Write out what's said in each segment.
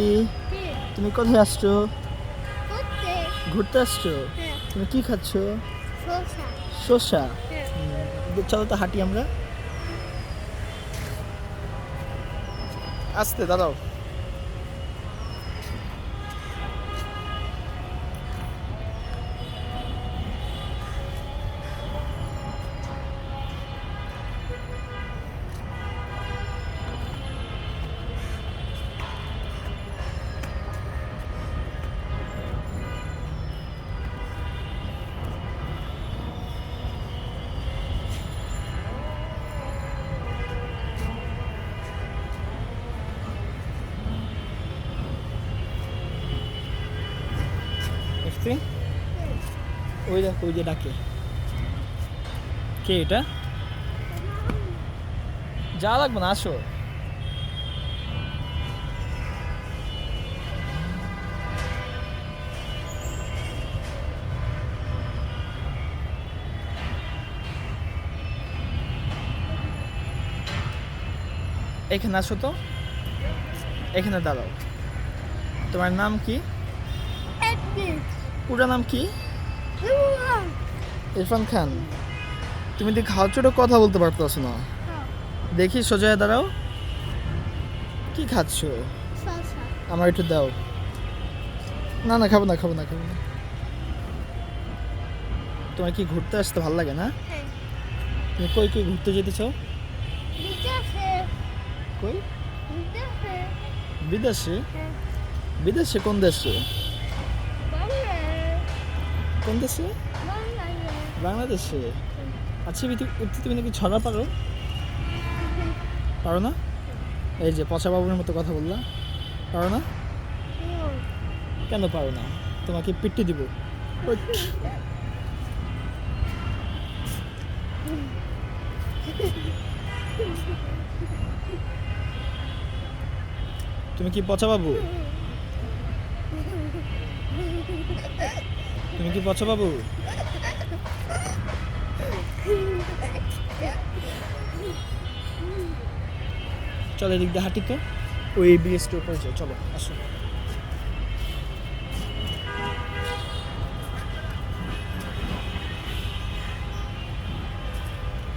ইফতি তুমি কোথায় আসছো? ঘুরতে। আসছো? হ্যাঁ। তুমি কি খাচ্ছ? শসা। শসা? হ্যাঁ। চলো তো হাঁটি আমরা। আসতে দাঁড়াও। ওই দেখো ওই যে ডাকে। কে এটা? যা লাগবে না আসো। এখানে আসো তো। এখানে দাঁড়াও। তোমার নাম কি? পুরো নাম কি? ইরফান খান তুমি দেখি ছোট কথা বলতে পারতেছ না। দেখি সোজা দাঁড়াও। কি খাচ্ছ? আমার একটু দাও। না না খাব না খাব না খাব না। তোমার কি ঘুরতে আসতে ভালো লাগে না? হ্যাঁ। তুমি কই কই ঘুরতে যেতে চাও? বিদেশে। কই? বিদেশে। বিদেশে? হ্যাঁ। কোন দেশে? কোন দেশে? বাংলাদেশে? আচ্ছা উঠতে তুমি নাকি ছড়া পারো? পারো না? এই যে পচা বাবুর মতো কথা বললা। পারো না? কেন পারো না? তোমাকে পিট্টি দিব। তুমি কি পচা বাবু? তুমি কি পচা বাবু? চলো এদিক দিয়ে হাঁটি তো। ওই ব্রিজটার উপরে যাও, চলো, আসো।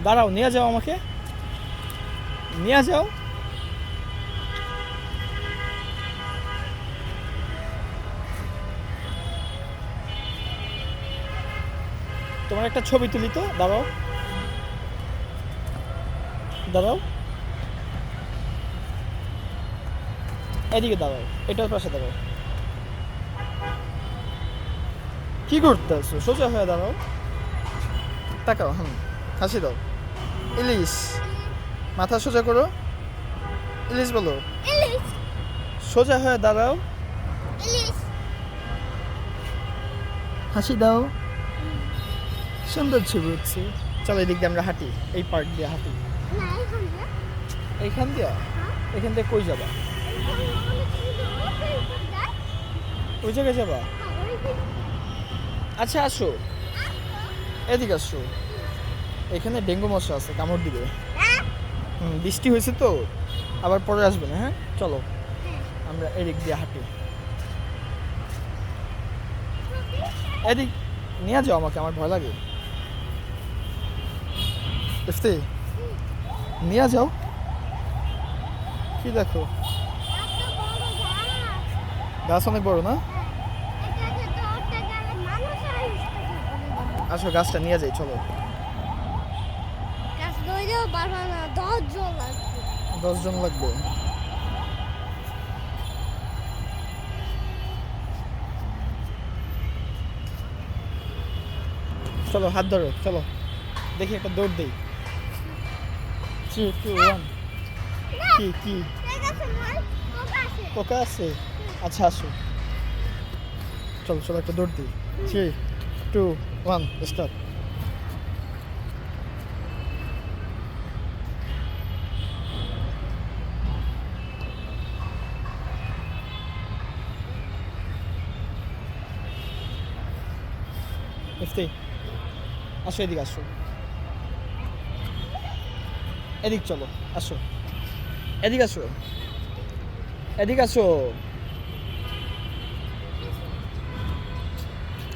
দাঁড়াও, নিয়ে যাও আমাকে। নিয়ে যাও। তোমার একটা ছবি তুলি তো দাঁড়াও। দাঁড়াও। এদিকে দাঁড়াও এটার পাশে দাঁড়াও। কি করতে আছো সোজা হয়ে দাঁড়াও। তাকাও হুম হাসি দাও। ইলিশ মাথা সোজা করো। ইলিশ বলো। সোজা হয়ে দাঁড়াও। হাসি দাও। সুন্দর ছবি হচ্ছে। চলো এদিক দিয়ে আমরা হাঁটি এই পার্ক দিয়ে হাঁটি। এইখান দিয়ে? এখান দিয়ে কই যাবা? ওই জায়গায় যাবা? আচ্ছা আসো। এদিকে আসো। এখানে ডেঙ্গু মশা আছে কামড় দিবে। হুম বৃষ্টি হয়েছে তো আবার পরে আসবে না হ্যাঁ? চলো আমরা এদিক দিয়ে হাঁটি। এদিক নিয়ে যাও আমাকে আমার ভয় লাগে। ইফতি নিয়ে যাও। কি দেখো? গাছ অনেক বড় না? আসো গাছটা নিয়ে যাই চলো। দশ জন দশজন লাগবে। চলো হাত ধরো চলো। দেখি একটা দৌড় দেই। থ্রি টু ওয়ান কি কি? পোকা আছে। আচ্ছা আসো। চলো চলো একটা দৌড় দিই। থ্রি টু ওয়ান স্টার্ট আসো এদিকে আসো। এদিক চলো, আসো। এদিক আসো। এদিক আসো।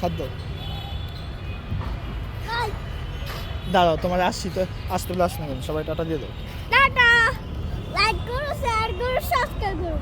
খাদ্য দাঁড়াও, তোমার আসছি তো, আসতে বলে আসো সবাই টাটা দিয়ে দাও। টাটা। লাইক করো শেয়ার করো সাবস্ক্রাইব করো।